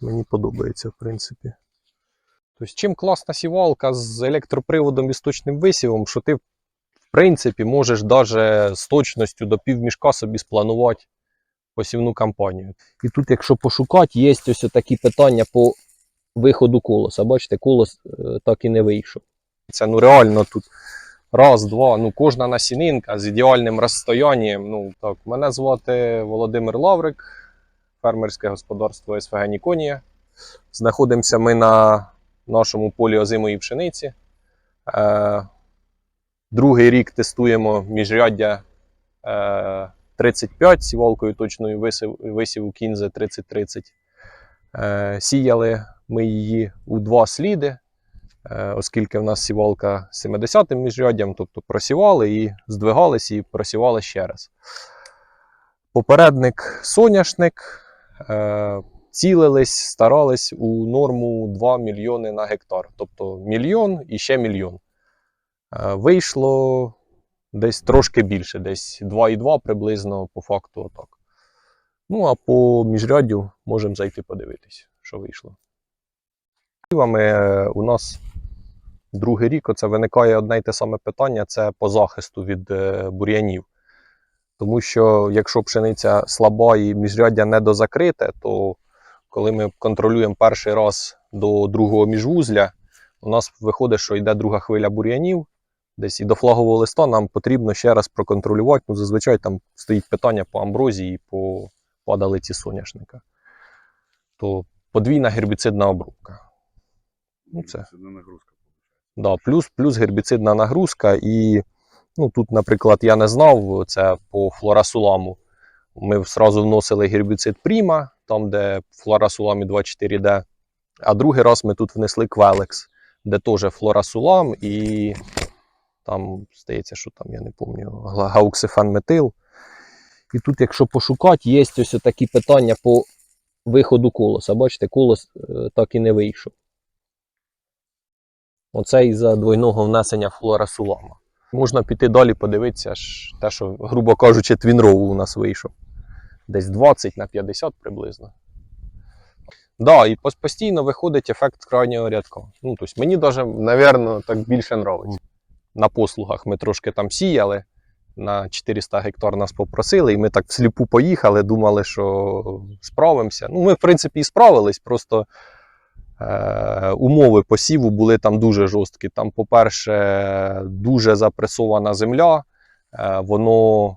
Мені подобається, в принципі. Тобто, чим класна сівалка з електроприводом і з точним висівом, що ти, в принципі, можеш навіть з точністю до півмішка собі спланувати посівну кампанію. І тут, якщо пошукати, є ось такі питання по виходу колоса. Бачите, колос е, так і не вийшов. Це ну реально тут раз, два, ну кожна насінинка з ідеальним розстоянням. Ну так, мене звати Володимир Лаврик, фермерське господарство СВГ Ніконія. Знаходимося ми на нашому полі озимої пшениці. Е, другий рік тестуємо міжряддя е, 35 сівалкою точною висів, висіву кінзи 3030. Е, сіяли ми її у два сліди, е, оскільки в нас сівалка з 70-м міжряддям, тобто просівали і здвигались, і просівали ще раз. Попередник соняшник. Е, цілились, старались у норму 2 мільйони на гектар. Тобто мільйон і ще мільйон. Е, Вийшло десь трошки більше, десь 2,2 приблизно по факту отак. Ну, а по міжряддю можемо зайти подивитись, що вийшло. Е, У нас другий рік оце виникає одне й те саме питання: це по захисту від бур'янів. Тому що якщо пшениця слаба і міжряддя недозакрите, то коли ми контролюємо перший раз до другого міжвузля, у нас виходить, що йде друга хвиля бур'янів. Десь і до флагового листа нам потрібно ще раз проконтролювати. Ну, зазвичай там стоїть питання по амброзії і по падалиці соняшника. То подвійна гербіцидна обробка. Ну, це. Не нагрузка. Да, плюс, плюс гербіцидна нагрузка. І ну, тут, наприклад, я не знав, це по флорасуламу. Ми одразу вносили гербіцид Пріма, там, де флорасуламі 24D. А другий раз ми тут внесли Квелекс, де теж флорасулам і там, здається, що там, я не пам'ятаю, гауксифенметил. І тут, якщо пошукати, є ось такі питання по виходу колоса. Бачите, колос е, так і не вийшов. Оце із-за двойного внесення флорасулама. Можна піти далі, подивитися, ж те, що, грубо кажучи, твінроу у нас вийшов. Десь 20 на 50 приблизно. Да, і постійно виходить ефект крайнього рядка. Ну, тобто мені навіть, напевно, так більше подобається. На послугах ми трошки там сіяли. На 400 гектар нас попросили, і ми так всліпу поїхали, думали, що справимося. Ну, ми, в принципі, і справились, просто умови посіву були там дуже жорсткі. Там, по-перше, дуже запресована земля, е, воно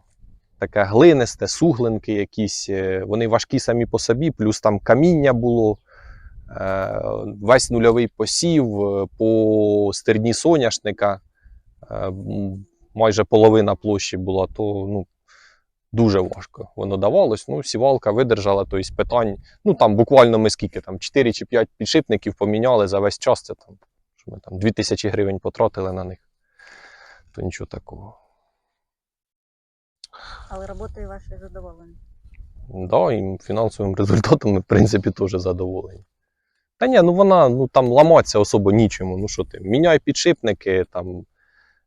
таке глинисте, суглинки якісь, е, вони важкі самі по собі, плюс там каміння було. Е, весь нульовий посів е, по стерні соняшника. е, Майже половина площі була, то ну, дуже важко воно давалось. Ну, сівалка видержала, тобто питань. Ну там буквально ми скільки там 4 чи 5 підшипників поміняли за весь час. Це там, що ми там 2000 гривень потратили на них. То нічого такого. Але роботою вашою задоволені. Да, і фінансовим результатом ми, в принципі, теж задоволені. Та ні, ну вона ну там ламатися особо нічому. Ну що ти, міняй підшипники, там,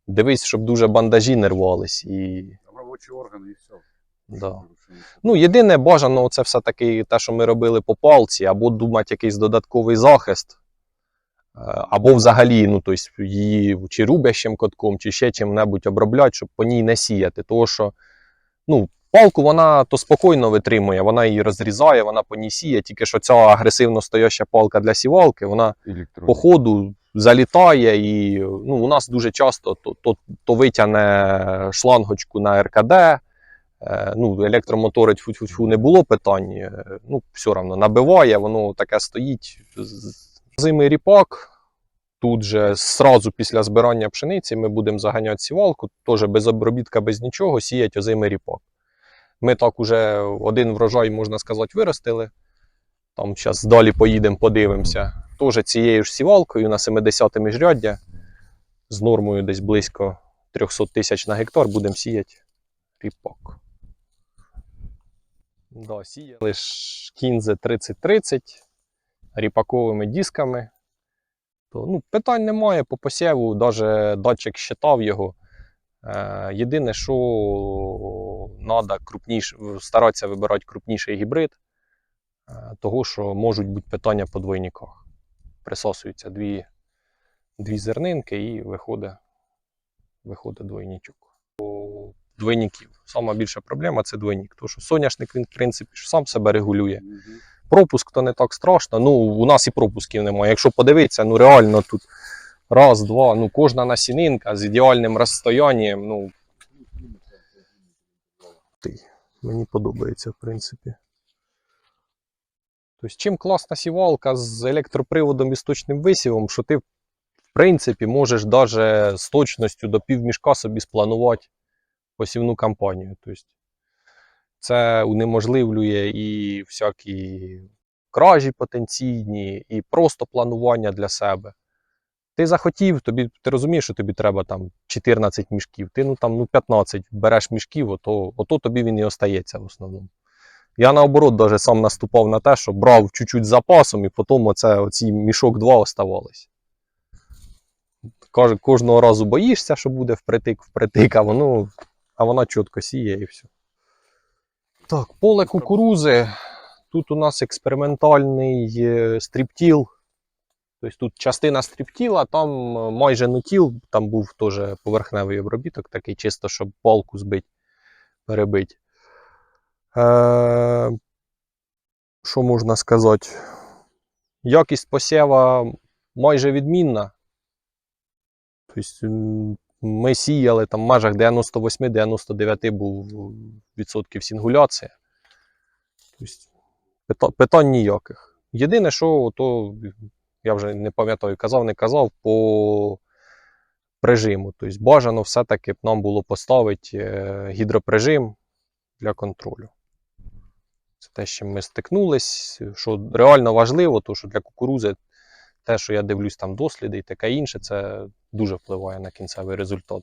дивись, щоб дуже бандажі не рвались. І, Там робочий орган і все. Да. Ну, єдине бажано, це все-таки те, що ми робили по палці, або думати якийсь додатковий захист, е, або взагалі, ну, тобто, її чи рубящим котком, чи ще чим-небудь обробляти, щоб по ній не сіяти. Тому що ну, палку вона то спокійно витримує, вона її розрізає, вона по ній сіє, тільки що ця агресивно стояща палка для сівалки, вона по ходу залітає, і ну, у нас дуже часто то, то, то витягне шлангочку на РКД. Е, ну, електромотори тьфу-тьфу-тьфу не було питань. е, Ну, все одно набиває, воно таке стоїть. Зимий ріпак. Тут же зразу після збирання пшениці ми будемо заганяти сівалку, теж без обробітка, без нічого, сіять озимий ріпак. Ми так уже один врожай, можна сказати, виростили. Там зараз далі поїдемо, подивимося. Теж цією ж сівалкою на 70 міжряддя з нормою десь близько 300 тисяч на гектар будемо сіяти ріпак. Да, сіяли кінзи 3030 ріпаковими дисками. То, ну, питань немає по посіву, навіть датчик щитав його. Е, єдине, що треба крупніше, старатися вибирати крупніший гібрид. е, того, що можуть бути питання по двойниках. Присосуються дві, дві зернинки і виходить, виходить двойничок. Двойників. Сама більша проблема це двойник. Тому що соняшник він, в принципі, сам себе регулює. Пропуск то не так страшно. Ну, у нас і пропусків немає. Якщо подивитися, ну реально тут раз, два, ну кожна насінинка з ідеальним розстоянням, ну. Ти. Мені подобається, в принципі. Тобто, чим класна сівалка з електроприводом і з точним висівом, що ти, в принципі, можеш навіть з точністю до півмішка собі спланувати посівну кампанію. Тобто, це унеможливлює і всякі кражі потенційні, і просто планування для себе. Ти захотів, тобі, ти розумієш, що тобі треба там 14 мішків, ти ну там ну 15 береш мішків, ото, ото тобі він і остається в основному. Я наоборот даже сам наступав на те, що брав чуть-чуть запасом, і потім оце, оці мішок два оставались. Кожного разу боїшся, що буде впритик, впритик, а воно, а вона чітко сіє і все. Так, поле кукурузи. Тут у нас експериментальний е, стріптіл. Тобто тут частина стріптіла, там е, майже нутіл, там був теж поверхневий обробіток, такий чисто, щоб палку збити, перебити. Е, що можна сказати? Якість посєва майже відмінна. Тобто, ми сіяли там в межах 98-99 був відсотків сингуляція. Тобто, питань ніяких. Єдине, що то, я вже не пам'ятаю, казав, не казав, по прижиму. Тобто бажано все-таки б нам було поставити е, гідроприжим для контролю. Це те, чим ми стикнулись, що реально важливо, тому що для кукурузи те, що я дивлюсь там досліди і таке інше, це дуже впливає на кінцевий результат.